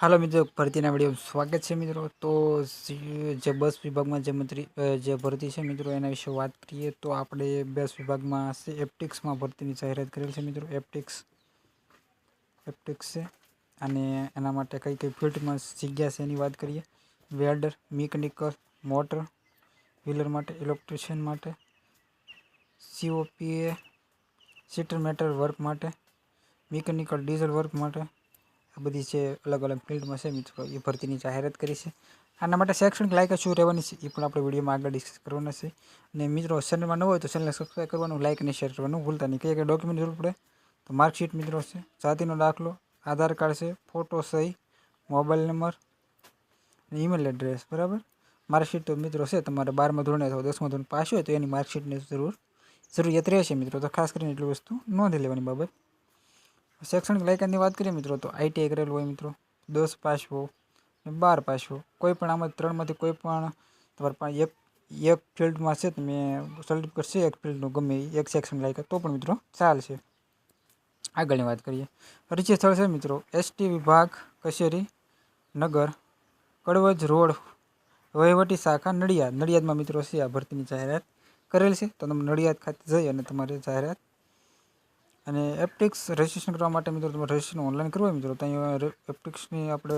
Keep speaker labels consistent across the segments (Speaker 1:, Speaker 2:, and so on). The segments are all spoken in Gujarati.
Speaker 1: હાલો મિત્રો, ભરતીના વીડિયો સ્વાગત છે મિત્રો. તો જે બસ વિભાગમાં જે મંત્રી જે ભરતી છે મિત્રો, એના વિશે વાત કરીએ તો આપણે બસ વિભાગમાં એપ્ટિક્સમાં ભરતીની જાહેરાત કરેલ છે મિત્રો. એપ્ટિક્સ એપ્ટિક્સ છે. અને એના માટે કઈ કઈ ફિલ્ડમાં જગ્યા છે એની વાત કરીએ. વેલ્ડર, મિકેનિકલ, મોટર, વ્હીલર માટે, ઇલેક્ટ્રિશિયન માટે, સીઓપીએ, સીટર મેટર વર્ક માટે, મિકેનિકલ ડીઝલ વર્ક માટે આ બધી છે અલગ અલગ ફિલ્ડમાં છે મિત્રો, એ ભરતીની જાહેરાત કરી છે. આના માટે શૈક્ષણિક લાયક શું રહેવાની છે એ પણ આપણે વિડીયોમાં આગળ ડિસ્કસ કરવાના છે. અને મિત્રો, ચેનલમાં ન હોય તો ચેનલને સબસ્ક્રાઈબ કરવાનું લાઇક અને શેર કરવાનું ભૂલતા નહીં. કઈ કઈ ડોક્યુમેન્ટ જરૂર પડે તો માર્કશીટ મિત્રો છે, જાતિનો દાખલો, આધાર કાર્ડ છે ફોટો સહી મોબાઈલ નંબર અને ઈમેલ એડ્રેસ બરાબર? માર્કશીટ તો મિત્રો છે, તમારે બારમા ધોરણે અથવા દસમા ધોરણ પાસ હોય તો એની માર્કશીટની જરૂર, જરૂરિયાત રહેશે મિત્રો. તો ખાસ કરીને એટલી વસ્તુ નોંધી લેવાની બાબત. શૈક્ષણિક લાયકાતની વાત કરીએ મિત્રો, તો આઈટીઆઈ કરેલું હોય મિત્રો. દસ પાસ હો બાર પાસ હો. કોઈ પણ આમાં ત્રણમાંથી કોઈ પણ તમારે એક એક ફિલ્ડમાં છે તમે સર્ટિફિકેટ છે એક ફિલ્ડનું, ગમે એક સેક્શન લાયકાત, તો પણ મિત્રો ચાલશે આગળની વાત કરીએ. પરિચય સ્થળ છે મિત્રો એસટી વિભાગ, કચેરી, નગર, કડવજ રોડ, વહીવટી શાખા, નડિયાદ. નડિયાદમાં મિત્રો છે આ ભરતીની જાહેરાત કરેલ છે. તો તમે નડિયાદ ખાતે જઈ અને તમારે જાહેરાત અને એપ્ટિક્સ રજિસ્ટ્રેશન કરવા માટે મિત્રો તમારે રજિસ્ટ્રેશન ઓનલાઈન કરવું હોય મિત્રો, તો અહીંયા એપ્ટિક્સની આપણે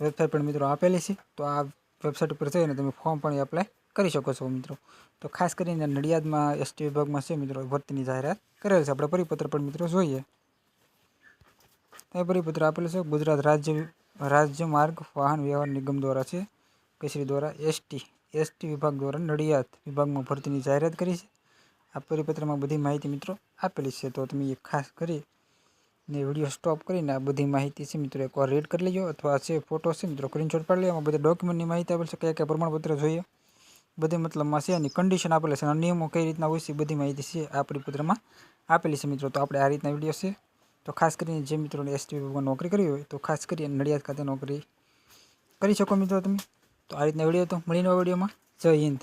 Speaker 1: વેબસાઇટ પણ મિત્રો આપેલી છે. તો આ વેબસાઇટ ઉપર જઈને તમે ફોર્મ પણ એપ્લાય કરી શકો છો મિત્રો. તો ખાસ કરીને નડિયાદમાં એસટી વિભાગમાં છે મિત્રો, ભરતીની જાહેરાત કરેલ છે. આપણે પરિપત્ર પણ મિત્રો જોઈએ. એ પરિપત્ર આપેલું છે, ગુજરાત રાજ્ય રાજ્ય માર્ગ વાહન વ્યવહાર નિગમ દ્વારા છે. કચેરી દ્વારા એસટી એસટી વિભાગ દ્વારા નડિયાદ વિભાગમાં ભરતીની જાહેરાત કરી છે. આ પરિપત્રમાં બધી માહિતી મિત્રો આપેલી છે. તો તમે એ ખાસ કરી ને વીડિયો સ્ટોપ કરીને આ બધી માહિતી છે મિત્રો એકવાર રીડ કરી લેજો અથવા છે ફોટો છે મિત્રો સ્ક્રીનશોટ પાડી લેવામાં બધા ડોક્યુમેન્ટની માહિતી આપેલ છે. કયા કયા પ્રમાણપત્ર જોઈએ. બધી મતલબમાં છે એની કન્ડિશન આપેલી છે અને નિયમો કઈ રીતના હોય છે બધી માહિતી છે આ પરિપત્રમાં આપેલી છે મિત્રો. તો આપણે આ રીતના વીડિયો છે. તો ખાસ કરીને જે મિત્રોને એસટી વિભાગમાં નોકરી કરવી હોય તો ખાસ કરીને નડિયાદ ખાતે નોકરી કરી શકો મિત્રો તમે. તો આ રીતના વીડિયો તો મળીને વિડીયોમાં. જય હિન્દ.